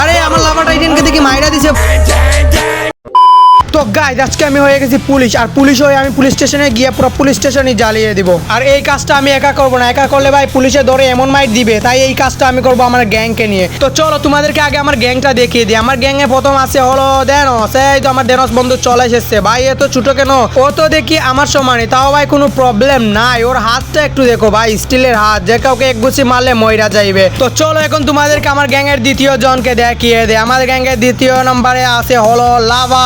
আরে আমার লাভাটা ইডেনকে দেখি মাইরা দিছে। তো গাইজ আজকে আমি হয়ে গেছি পুলিশ, আর পুলিশ হয়ে আমি পুলিশ স্টেশনে গিয়ে পুরো পুলিশ স্টেশনই জ্বালিয়ে দিব। আর এই কাজটা আমি একা করব না, একা করলে ভাই পুলিশে ধরে এমন মাইট দিবে, তাই এই কাজটা আমি করব আমার গ্যাংকে নিয়ে। তো চলো তোমাদেরকে আগে আমার গ্যাংটা দেখিয়ে দিই। আমার গ্যাংয়ে প্রথম আছে হলো দেনস, এই তো আমার দেনস বন্ধু চলে এসেছে। ভাই, এ তো ছোট কেন? ও তো দেখি আমার সমানই তাও ভাই কোনো প্রবলেম নাই। ওর হাতটা একটু দেখো ভাই, স্টিলের হাত, যে কাউকে এক গুছি মারলে ময়রা যাইবে। তো চলো এখন তোমাদেরকে আমার গ্যাংয়ের দ্বিতীয় জনকে দেখিয়ে দে আমাদের গ্যাংয়ের দ্বিতীয় নম্বরে আছে হলো লাভা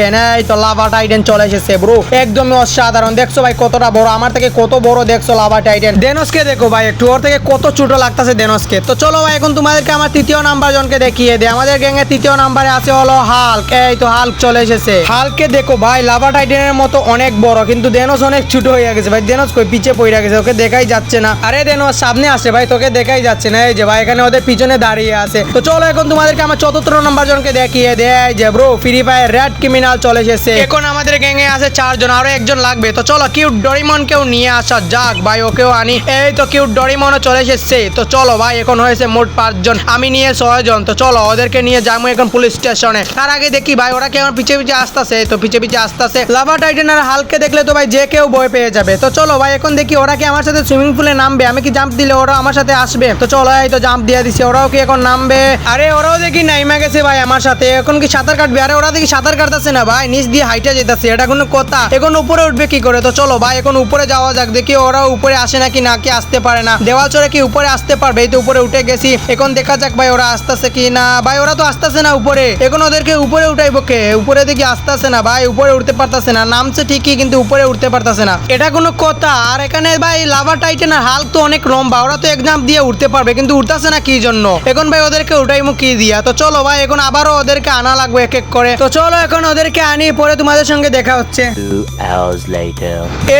টাইটেন এই তো লাভা টাইটেন চলে এসেছে ব্রো একদমই অসাধারণ। দেখছ ভাই, কতটা বড়? আমার থেকে কত বড় দেখছ লাভা টাইটেন দেনসকে দেখো ভাই, একটু ওর থেকে কত ছোট লাগতেছে দেনসকে তো চলো ভাই, এখন তোমাদেরকে আমার তৃতীয় নাম্বার জনকে দেখিয়ে দে আমাদের গ্যাংয়ের তৃতীয় নাম্বারে আছে হলো হাল্ক এই তো হাল্ক চলে এসেছে। হাল্ককে দেখো ভাই, লাভা টাইটেনের মতো অনেক বড়, কিন্তু দেনস অনেক ছোট হয়ে গেছে ভাই। দেনস কই? পিছে পড়ে গেছে, ওকে দেখাই যাচ্ছে না। আরে দেনস সামনে আসে ভাই, তোকে দেখাই যাচ্ছে না। এই যে ভাই, এখানে ওদের পিছনে দাঁড়িয়ে আছে। তো চলো এখন তোমাদেরকে আমার চতুর্থ নাম্বার জনকে দেখিয়ে দেয় যে bro free fire red criminal চলে এসেছে। এখন আমাদের গ্যাংয়ে আছে চারজন, আরও একজন লাগবে। তো চলো কিউট ডরিমন কেও নিয়ে আসা যাক, ভাই, ওকেও আনি। এই তো কিউট ডরিমনও চলে এসেছে। তো চলো, ভাই, এখন হয়েছে মোট পাঁচজন। আমি নিয়ে ছয়জন। তো চলো, ওদেরকে নিয়ে যাব এখন পুলিশ স্টেশনে তার আগে দেখি, ভাই, ওরা কেমন পিছে পিছে আসতেছে? তো পিছে পিছে আসতেছে। লাভা টাইটেন আর হালকে দেখলে তো, ভাই, যে কেউ ভয় পেয়ে যাবে। তো চলো, ভাই, এখন দেখি, ওরা কি আমার সাথে সুইমিং পুলে নামবে? আমি কি জাম্প দিলে ওরা আমার সাথে আসবে? তো চলো, এই তো জাম্প দিয়ে দিছি, ওরাও কি এখন নামবে? আরে, ওরাও দেখি নাইমা গেছে, ভাই, আমার সাথে। এখন কি সাঁতার কাটবে? আরে, ওরা দেখি সাঁতার কাটতেছে না। ভাই, নিচ দিয়ে হাইটে যেতেছে এটা কোনো কথা। এখন উপরে উঠবে কি করে? তো চলো ভাই, এখন উপরে যাওয়া যাক, দেখি ওরা উপরে আসে নাকি নাকি আসতে পারে না। দেওয়াল চড়ে কি উপরে আসতে পারবে? এই তো উপরে উঠে গেছি। এখন দেখা যাক ভাই, ওরা আসতেছে কি না। ভাই, ওরা তো আসতেছে না উপরে। এখন ওদেরকে উপরে উঠাইবো কে? উপরে দেখি আসতেছে না ভাই, উপরে উঠতে পারতেছে না। নামছে ঠিকই, কিন্তু উপরে উঠতে পারতেছে না। এটা কোনো কথা। আর এখানে ভাই, লাভা টাইটেন আর হাল তো অনেক লম্বা। ওরা তো এক্সাম দিয়ে উঠতে পারবে, কিন্তু উঠতেছে না কি জন্য? এখন ভাই, ওদেরকে উঠাইমু কি দিয়া? তো চলো ভাই, এখন আবারও ওদেরকে আনা লাগবে এক এক করে। তো চলো, এখন ওদেরকে আনি পরে তোমাদের সঙ্গে দেখা হচ্ছে.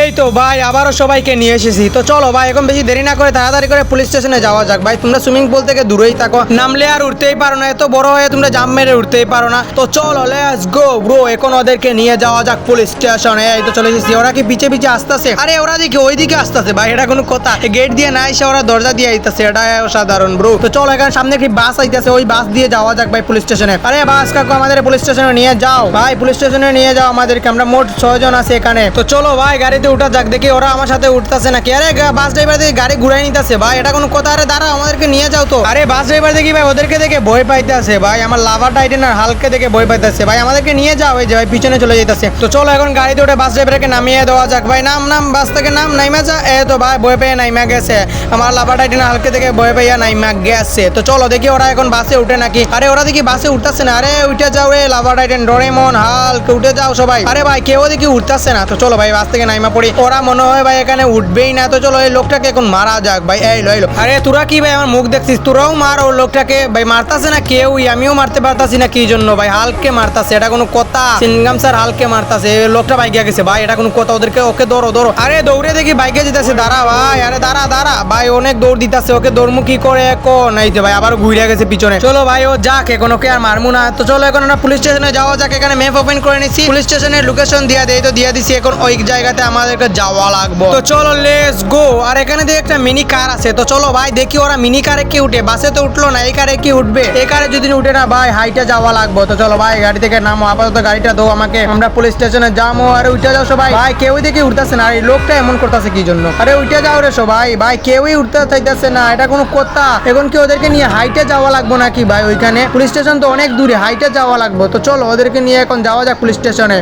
এই তো ভাই, আবারও সবাইকে নিয়ে এসেছি। তো চলো ভাই, এখন বেশি দেরি না করে তাড়াতাড়ি করে পুলিশ স্টেশনে যাওয়া যাক। ভাই, তোমরা সুইমিং পুল থেকে দূরেই থাকো। নামলে আর উঠতেই পারো না, এত বড় হয়ে তোমরা জাম মেরে উঠতেই পারো না। তো চলো লেটস গো ব্রো এখন ওদেরকে নিয়ে যাওয়া যাক পুলিশ স্টেশনে। এই তো চলে এসেছি। ওরা কি পিছে পিছে আসতেছে? আরে, ওরা দেখি ওইদিকে আসতেছে। ভাই, এটা কোনো কথা। গেট দিয়ে না এসে ওরা দরজা দিয়ে আইতাছে। এটা অসাধারণ ব্রো তো চলো, এখানে সামনে কি বাস আইতাছে। ওই বাস দিয়ে যাওয়া যাক ভাই পুলিশ স্টেশনে। আরে বাস কাকু, আমাদের পুলিশ স্টেশনে নিয়ে যাও। ভাই পুলিশ স্টেশনে নিয়ে যাও আমাদেরকে, আমরা মোট ছয়জন আছে এখানে। তো চলো ভাই, গাড়িতে উঠা যাক, দেখি ওরা আমার সাথে উঠতেছে নাকি। আরে বাস ড্রাইভার দেখি গাড়ি ঘুরাই নিতেছে। ভাই, এটা কোনো কথা? আরে দাঁড়া আমাদেরকে নিয়ে যাও তো। আরে বাস ড্রাইভার দেখি ভাই, ওদেরকে দেখে ভয় পাইতেছে। ভাই, আমার লাভার টাইটেন আর হালকে দেখে ভয় পাইতেছে। ভাই, আমাদেরকে নিয়ে যাও, এই যে ভাই, পিছনে চলে যেতেছে তো চলো এখন গাড়িতে উঠে বাস ড্রাইভারকে নামিয়ে দেওয়া যাক। ভাই, নাম নাম বাস থেকে নাম, নাইমা যা। এ তো ভাই, ভয় পেয়ে নাইমা গেছে। আমার লাভার টাইটেন হালকে দেখে ভয় পাইয়া নাইমা গেছে। তো চলো দেখি ওরা এখন বাসে উঠে নাকি। আরে, ওরা দেখি বাসে উঠতেছে না। আরে, উঠে যাও রে লাভার টাইটেন ডোরেমন হালক উঠে যাও সবাই। আরে ভাই, কেউ দেখি উঠতেছে না। তো চলো ভাই, বাস থেকে নাইমা পড়ি। ওরা মনে হয় ভাই এখানে উঠবেই না। তো চলো, এই লোকটাকে এখন মারা যাক। ভাই, এই লো আরে তোরা কি ভাই আমার মুখ দেখছিস? তোরাও মার ওই লোকটাকে। ভাই, মারতাছে না কেউই? আমিও মারতে পারতাছি না কি জন্য? ভাই, হালকে মারতাছে। এটা কোনো কথা। সিনগাম স্যার হালকে মারতাছে। লোকটা বাইকে গেছে। ভাই, এটা কোনো কথা। ওদেরকে, ওকে ধরো ধরো। আরে দৌড়ে দেখি বাইকে যেতেছে। দাঁড়া ভাই, আরে দাঁড়া দাঁড়া। ভাই, অনেক দৌড় দিতেছে। ওকে দৌড়মু কি করে এখন? এই ভাই আবার ঘুরে গেছে পিছনে। চলো ভাই, ও যাক। এখন ওকে আর মারমু না। তো চলো, এখন পুলিশ স্টেশনে যাওয়া যাক। এখানে ম্যাপ ওপেন করে নিচ্ছি পুলিশ স্টেশনের লোকেশন দিয়ে দেই, তো দিয়ে দিছি এখন ওই জায়গাতে আমাদেরকে যাওয়া লাগবে। তো চলো লেটস গো আর এখানে দিয়ে একটা মিনি কার আছে। তো চলো ভাই, দেখি ওরা মিনি কারে কি উঠে। বাসে তো উঠল না, এই কারে কি উঠবে? এই কারে যদি উঠে না ভাই হাইটে যাওয়া লাগবে। তো চলো ভাই, গাড়ি থেকে নামো, আপাতত গাড়িটা দাও আমাকে। আমরা পুলিশ স্টেশনে যাব আরে উঠে যাও সবাই। ভাই কেউই দেখি উঠতেছে না, আর এই লোকটা এমন করতেছে কি জন্য? আরে উঠে যাও রে সবাই। ভাই, কেউই উঠতে চাইতেছে না, এটা কোনো কথা। এখন কি ওদেরকে নিয়ে হাইটে যাওয়া লাগবে নাকি ভাই ওইখানে? পুলিশ স্টেশন তো অনেক দূরে হাইটে যাওয়া লাগবে। তো চলো, ওদেরকে নিয়ে এখন যাওয়া যাক পুলিশ স্টেশনে।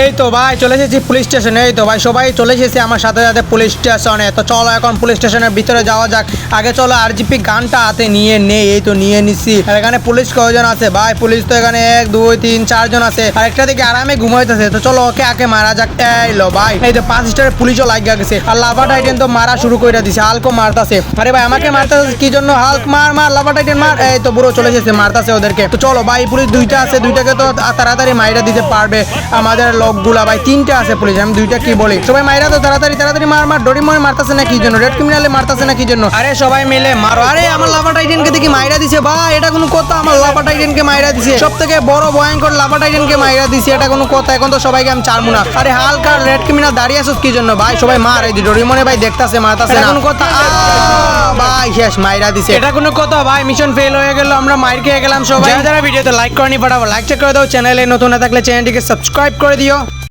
এই তো ভাই, চলে এসেছি পুলিশ স্টেশনে এই তো ভাই, সবাই চলে এসেছে আমার সাথে সাথে পুলিশ স্টেশনে তো চলো এখন পুলিশ স্টেশনের ভিতরে যাওয়া যাক। আগে চলো আরজিপি গানটা হাতে নিয়ে নেই, এই তো নিয়ে নিছি। আর এখানে পুলিশ কয়জন আছে? ভাই পুলিশ তো এখানে এক, দুই, তিন, চারজন আছে। আর একটা দিকে আরামে ঘুমাইতেছে। তো চলো ওকে আগে মারা যাক। এই লো ভাই, এই তো পাঁচ স্টারের পুলিশও লাগিয়ে গেছে। আর লাভা টাইটেন তো মারা শুরু করে দিছে হালকো মারতাছে। আরে ভাই, আমাকে মারতাছে কি জন্য? হালক মার মার লাভা টাইটেন মার। এই তো বুড়ো চলে এসেছে, মারতাছে ওদেরকে। তো চলো ভাই, পুলিশ দুইটা আছে, দুইটাকে তো তাড়াতাড়ি মাইরা দিতে পারবে। আমাদের লোকগুলা ভাই তিনটা আছে পুলিশ আমি দুইটা কি বলি? সবাই মাইরা তো তাড়াতাড়ি তাড়াতাড়ি মার মার ডরি মনে মারতাছে না কি জন্য? রেড ক্রিমিনালে মারতাছে না কি জন্য? আরে সবাই মিলে মারো। আরে আমার লাভা টাইটেনকে দেখি মাইরা দিছে ভাই এটা কোনো কথা আমার লাভা টাইটেনকে মাইরা দিছে। সব থেকে বড় ভয়ঙ্কর লাভা টাইটেনকে মাইরা দিছে এটা কোনো কথা এখন তো সবাইকে আমি চারমু না। আরে হালকা রেড ক্রিমিনাল দাঁড়িয়ে আছো কি জন্য? ভাই সবাই মার এই ডরি মনে ভাই দেখতাছে মারতাছে না। কোনো কথা ভাই শেষ মাইরা দিছে। এটা কোনো কথা ভাই মিশন ফেল হয়ে গেল আমরা মাইর খেয়ে গেলাম সবাই। যারা ভিডিওতে লাইক করেনি পাঠাবো লাইক চেক করে দাও চ্যানেলে নতুন না থাকলে চ্যানেলটিকে সাবস্ক্রাইব করে দিও।